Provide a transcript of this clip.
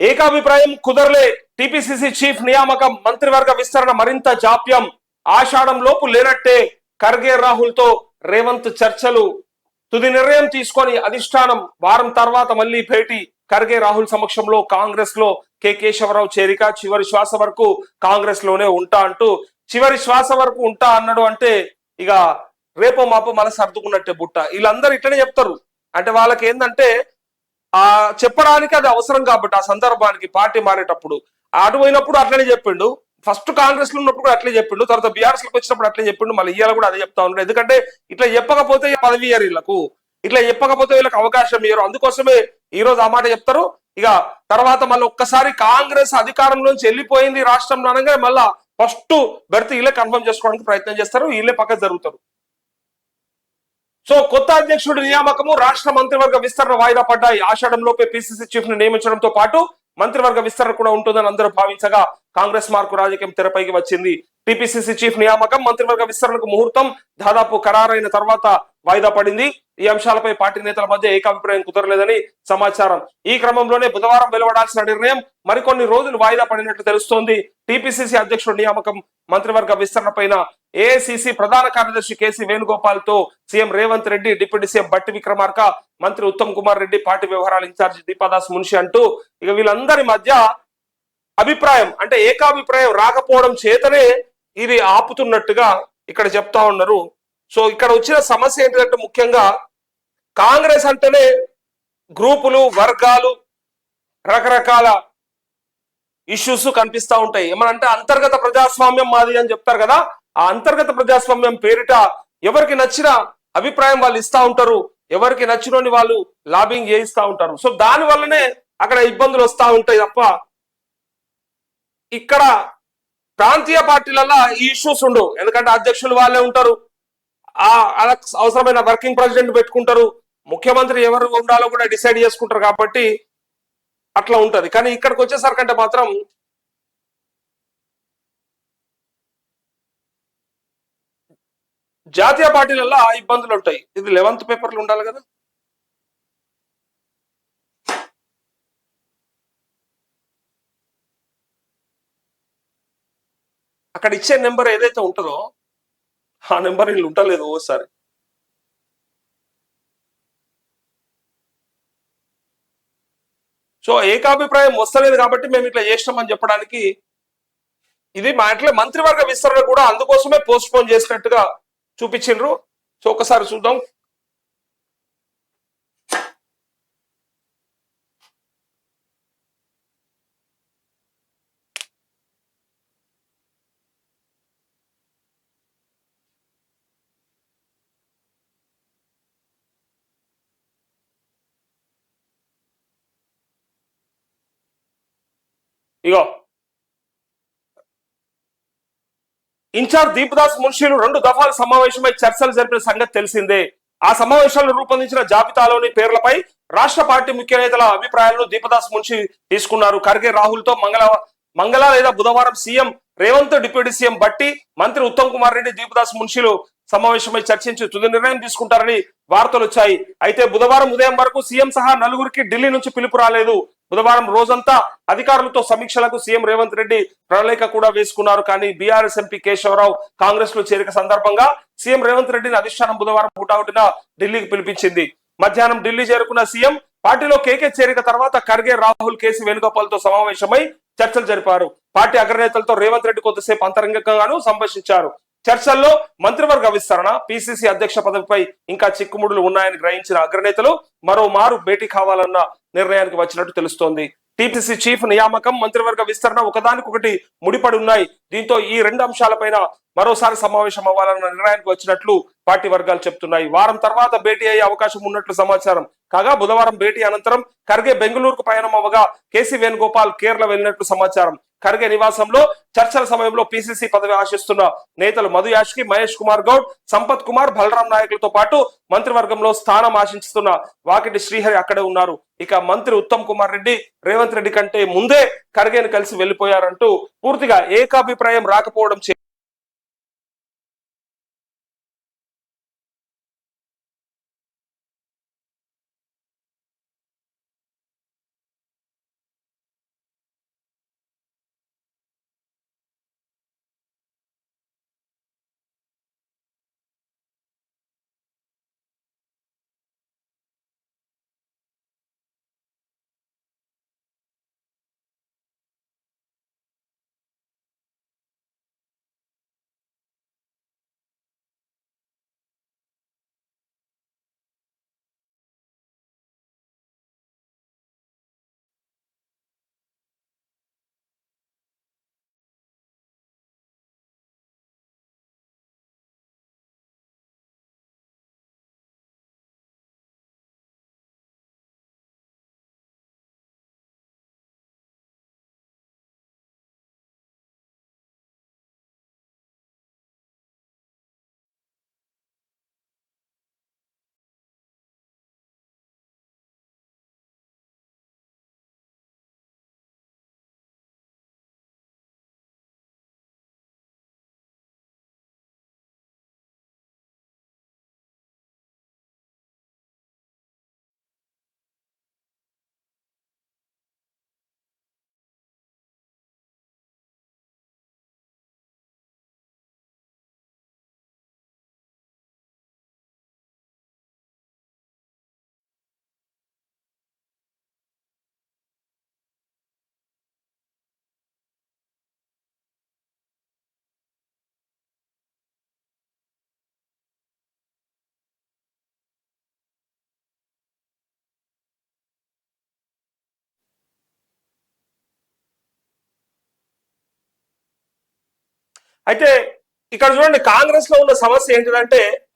ఏకాభిప్రాయం కుదరలే. TPCC chief నియామకం మంత్రివర్గ విస్తరణ మరింత జాప్యం. ఆషాఢం లోపు లేనట్టే ఖర్గే రాహుల్తో రేవంత్ చర్చలు. తుది నిర్ణయం తీసుకొని అధిష్టానం వారం తర్వాత మళ్ళీ భేటీ. ఖర్గే రాహుల్ సమక్షంలో కాంగ్రెస్లో కె కేశవరావు చేరిక. చివరి శ్వాస వరకు కాంగ్రెస్లోనే ఉంటా అంటూ. చివరి శ్వాస వరకు ఉంటా అన్నాడు అంటే ఇక రేపో మాపో మన సర్దుకున్నట్టే బుట్ట. వీళ్ళందరూ ఇట్లనే చెప్తారు. అంటే వాళ్ళకి ఏంటంటే ఆ చెప్పడానికి అది అవసరం కాబట్టి ఆ సందర్భానికి పార్టీ మారేటప్పుడు. అటు పోయినప్పుడు అట్లనే చెప్పిండు. ఫస్ట్ కాంగ్రెస్లో ఉన్నప్పుడు కూడా అట్లే చెప్పిండు. తర్వాత బీఆర్ఎస్లోకి వచ్చినప్పుడు అట్లే చెప్పిండు. మళ్ళీ ఇయ్యాల కూడా అదే చెప్తా ఉన్నాడు. ఎందుకంటే ఇట్లా చెప్పకపోతే పదవి ఇయ్యారు వీళ్ళకు. ఇట్లా చెప్పకపోతే వీళ్ళకి అవకాశం ఇయ్యరు. అందుకోసమే ఈ రోజు ఆ మాట చెప్తారు. ఇక తర్వాత మళ్ళీ ఒక్కసారి కాంగ్రెస్ అధికారంలోంచి వెళ్ళిపోయింది రాష్ట్రంలో అనగా మళ్ళా ఫస్ట్ బెర్త్ వీళ్ళే కన్ఫర్మ్ చేసుకోవడానికి ప్రయత్నం చేస్తారు. వీళ్ళే పక్క జరుగుతారు. సో కొత్త అధ్యక్షుడి నియామకము రాష్ట్ర మంత్రివర్గ విస్తరణ వాయిదా పడ్డాయి. ఆషాఢంలోపే పిసిసి చీఫ్ను నియమించడంతో పాటు మంత్రివర్గ విస్తరణ కూడా ఉంటుందని అందరూ భావించగా కాంగ్రెస్ మార్కు రాజకీయం తెరపైకి వచ్చింది. టిపిసిసి చీఫ్ నియామకం మంత్రివర్గ విస్తరణకు ముహూర్తం దాదాపు ఖరారైన తర్వాత వాయిదా పడింది. ఈ అంశాలపై పార్టీ నేతల మధ్య ఏకాభిప్రాయం కుదరలేదని సమాచారం. ఈ క్రమంలోనే బుధవారం వెలువడాల్సిన నిర్ణయం మరికొన్ని రోజులు వాయిదా పడినట్లు తెలుస్తోంది. టీపీసీసీ అధ్యక్షుడు నియామకం మంత్రివర్గ విస్తరణ పైన ఏఐసిసి ప్రధాన కార్యదర్శి KC వేణుగోపాల్తో CM Revanth Reddy deputy CM Bhatti Vikramarka మంత్రి ఉత్తమ్ కుమార్ రెడ్డి పార్టీ వ్యవహారాల ఇన్ఛార్జి దీపాదాస్ మున్షి అంటూ ఇక వీళ్ళందరి మధ్య అభిప్రాయం అంటే ఏకాభిప్రాయం రాకపోవడం చేతనే ఇది ఆపుతున్నట్టుగా ఇక్కడ చెప్తా ఉన్నారు. సో ఇక్కడ వచ్చిన సమస్య ఏంటంటే ముఖ్యంగా కాంగ్రెస్ అంటేనే గ్రూపులు వర్గాలు రకరకాల ఇష్యూస్ కనిపిస్తా ఉంటాయి. ఏమనంటే అంతర్గత ప్రజాస్వామ్యం మాది అని చెప్తారు కదా. ఆ అంతర్గత ప్రజాస్వామ్యం పేరిట ఎవరికి నచ్చిన అభిప్రాయం వాళ్ళు ఇస్తా ఉంటారు. ఎవరికి నచ్చినోని వాళ్ళు లాబింగ్ చేయిస్తూ ఉంటారు. సో దాని వల్లనే అక్కడ ఇబ్బందులు వస్తూ ఉంటాయి తప్ప ఇక్కడ ప్రాంతీయ పార్టీలలో ఈ ఇష్యూస్ ఉండవు ఎందుకంటే అధ్యక్షులు వాళ్ళే ఉంటారు. ఆ అవసరమైన వర్కింగ్ ప్రెసిడెంట్ పెట్టుకుంటారు. ముఖ్యమంత్రి ఎవరు ఉండాలో కూడా డిసైడ్ చేసుకుంటారు కాబట్టి అట్లా ఉంటది. కానీ ఇక్కడికి వచ్చేసరికంటే మాత్రం జాతీయ పార్టీలలో ఇబ్బందులు ఉంటాయి. ఇది లెవెంత్ పేపర్లు ఉండాలి కదా? అక్కడ ఇచ్చే నెంబర్ ఏదైతే ఉంటుందో ఆ నెంబర్ వీళ్ళు ఉండలేదు ఓసారి. సో ఏకాభిప్రాయం వస్తలేదు కాబట్టి మేము ఇట్లా చేసినామని చెప్పడానికి ఇది మా ఇంట్లో మంత్రివర్గ విస్తరణ కూడా అందుకోసమే పోస్ట్ పోన్ చేసినట్టుగా చూపించిండ్రు. సో ఒకసారి చూద్దాం. ఇగో. ఇన్ఛార్జ్ దీపదాస్ మున్షీలు రెండు దఫాల సమావేశమై చర్చలు జరిపిన సంగతి తెలిసిందే. ఆ సమావేశాలను రూపొందించిన జాబితాలోని పేర్లపై రాష్ట్ర పార్టీ ముఖ్య నేతల అభిప్రాయాలను దీపదాస్ మున్షి తీసుకున్నారు. ఖర్గే రాహుల్తో మంగళ మంగళ లేదా బుధవారం సీఎం రేవంత్ డిప్యూటీ సీఎం బట్టి మంత్రి ఉత్తమ్ కుమార్ రెడ్డి దీపదాస్ మున్షిలు సమావేశమై చర్చించి తుది నిర్ణయం తీసుకుంటారని వార్తలు వచ్చాయి. అయితే బుధవారం ఉదయం వరకు సీఎం సహా నలుగురికి ఢిల్లీ నుంచి పిలుపు రాలేదు. బుధవారం రోజంతా అధికారులతో సమీక్షలకు సీఎం రేవంత్ రెడ్డి ప్రణాళిక కూడా వేసుకున్నారు. కానీ బీఆర్ఎస్ ఎంపీ కేశవరావు కాంగ్రెస్లో చేరిక సందర్భంగా సీఎం రేవంత్ రెడ్డిని అధిష్టానం బుధవారం హుటాహుటిన ఢిల్లీకి పిలిపించింది. మధ్యాహ్నం ఢిల్లీ చేరుకున్న సీఎం పార్టీలో కేకే చేరిక తర్వాత ఖర్గే రాహుల్ కేసీ వేణుగోపాల్తో సమావేశమై చర్చలు జరిపారు. పార్టీ అగ్రనేతలతో రేవంత్ రెడ్డి కొద్దిసేపు అంతరంగికంగాను సంభాషించారు. చర్చల్లో మంత్రివర్గ విస్తరణ పిసిసి అధ్యక్ష పదవిపై ఇంకా చిక్కుముడులు ఉన్నాయని గ్రహించిన అగ్రనేతలు మరో మారు భేటీ కావాలన్న నిర్ణయానికి వచ్చినట్టు తెలుస్తోంది. టిపిసి చీఫ్ నియామకం మంత్రివర్గ విస్తరణ ఒకదానికొకటి ముడిపడి ఉన్నాయి. దీంతో ఈ రెండు అంశాలపైన మరోసారి సమావేశం అవ్వాలన్న నిర్ణయానికి వచ్చినట్లు పార్టీ వర్గాలు చెప్తున్నాయి. వారం తర్వాత భేటీ అయ్యే అవకాశం ఉన్నట్లు సమాచారం కాగా బుధవారం భేటీ అనంతరం ఖర్గే బెంగళూరుకు పయనం అవ్వగా కేసీ వేణుగోపాల్ కేరళ వెళ్ళినట్లు సమాచారం. ఖర్గే నివాసంలో చర్చల సమయంలో పిసిసి పదవి ఆశిస్తున్న నేతలు మధు యాష్కి మహేష్ కుమార్ గౌడ్ సంపత్ కుమార్ బలరాం నాయకులతో పాటు మంత్రివర్గంలో స్థానం ఆశిస్తున్న వాకిటి శ్రీహరి అక్కడే ఉన్నారు. ఇక మంత్రి ఉత్తమ్ కుమార్ రెడ్డి రేవంత్ రెడ్డి కంటే ముందే ఖర్గేను కలిసి వెళ్ళిపోయారంటూ పూర్తిగా ఏకాభిప్రాయం రాకపోవడం అయితే ఇక్కడ చూడండి కాంగ్రెస్లో ఉన్న సమస్య ఏంటిదంటే